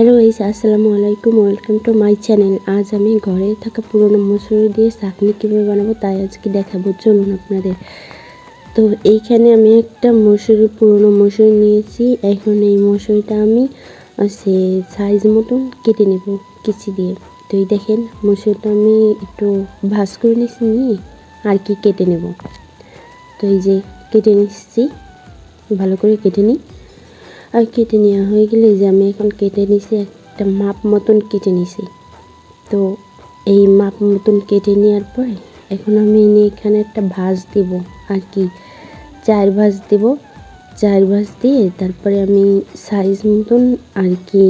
Hello ইস আসসালামু আলাইকুম। Welcome to my channel আজ আমি ঘরে থাকা পুরোনো মসুরি দিয়ে চাটনি কীভাবে বানাবো তাই আজকে দেখাবো। চলুন আপনাদের। তো এইখানে আমি একটা মসুরি, পুরোনো মসুরি নিয়েছি। এখন এই মসুরিটা আমি সে সাইজ মতন কেটে নেব কিচি দিয়ে। তো এই দেখেন, মসুরিটা আমি একটু ভাজ করে নিচ্ছি নিয়ে আর কি কেটে নেব। তো এই যে কেটে নিচ্ছি, ভালো করে কেটে নিই। আর কেটে নেওয়া হয়ে গেলে যে আমি এখন কেটে নিছি, একটা মাপ মতন কেটে নিছি। তো এই মাপ মতন কেটে নেওয়ার পরে এখন আমি এখানে একটা ভাঁজ দিব। আর কি, চার ভাঁজ দেব। চার ভাঁজ দিয়ে তারপরে আমি সাইজ মতন আর কি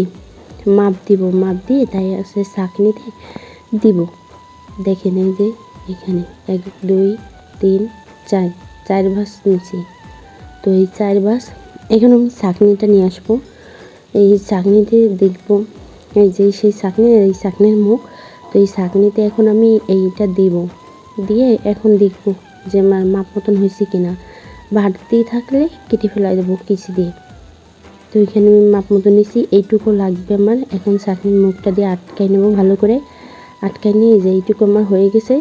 মাপ দিব। মাপ দিয়ে তাই আছে চাকনিতে দিব। দেখে নেই যে এখানে এক, দুই, তিন, চার চার ভাঁজ নিছি। তো এই চার ভাঁজ এখন আমি চাকনিটা নিয়ে আসব। এই চাকনিতে দেখব, এই যে সেই চাকনি, এই চাকনির মুখ। তো এই চাকনিতে এখন আমি এইটা দিব। দিয়ে এখন দেখব যে আমার মাপ মতন হয়েছে কিনা। বাড়তি থাকলে কেটে ফেলাই দেবো কিছু দিয়ে। তো এখানে আমি মাপ মতো নিয়েছি, এইটুকু লাগবে আমার। এখন চাকনির মুখটা দিয়ে আটকাই নেব ভালো করে। আটকাই নিয়ে যে এইটুকু আমার হয়ে গেছে,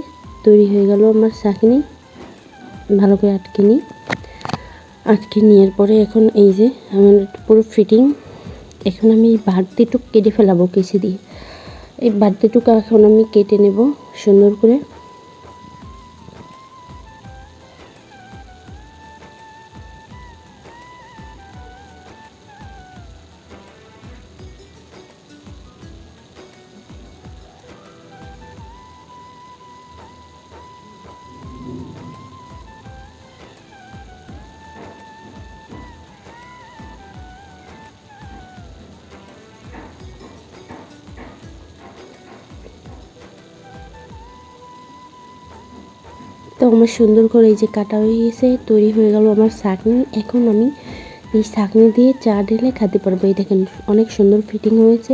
তৈরি হয়ে গেল আমার চাকনি। ভালো করে আটকে নিই। আটকে নেওয়ার পরে এখন এই যে আমার পুরো ফিটিং এখন আমি এই বাড়তিটুক কেটে ফেলাবো কেসি দিয়ে। এই বাড়তিটুকু এখন আমি কেটে নেব সুন্দর করে। তো আমার সুন্দর করে এই যে কাটা হয়ে গেছে, তৈরি হয়ে গেল আমার চাটনি। এখন আমি এই চাটনি দিয়ে চা ঢেলে খেতে পারব। এই দেখেন অনেক সুন্দর ফিটিং হয়েছে।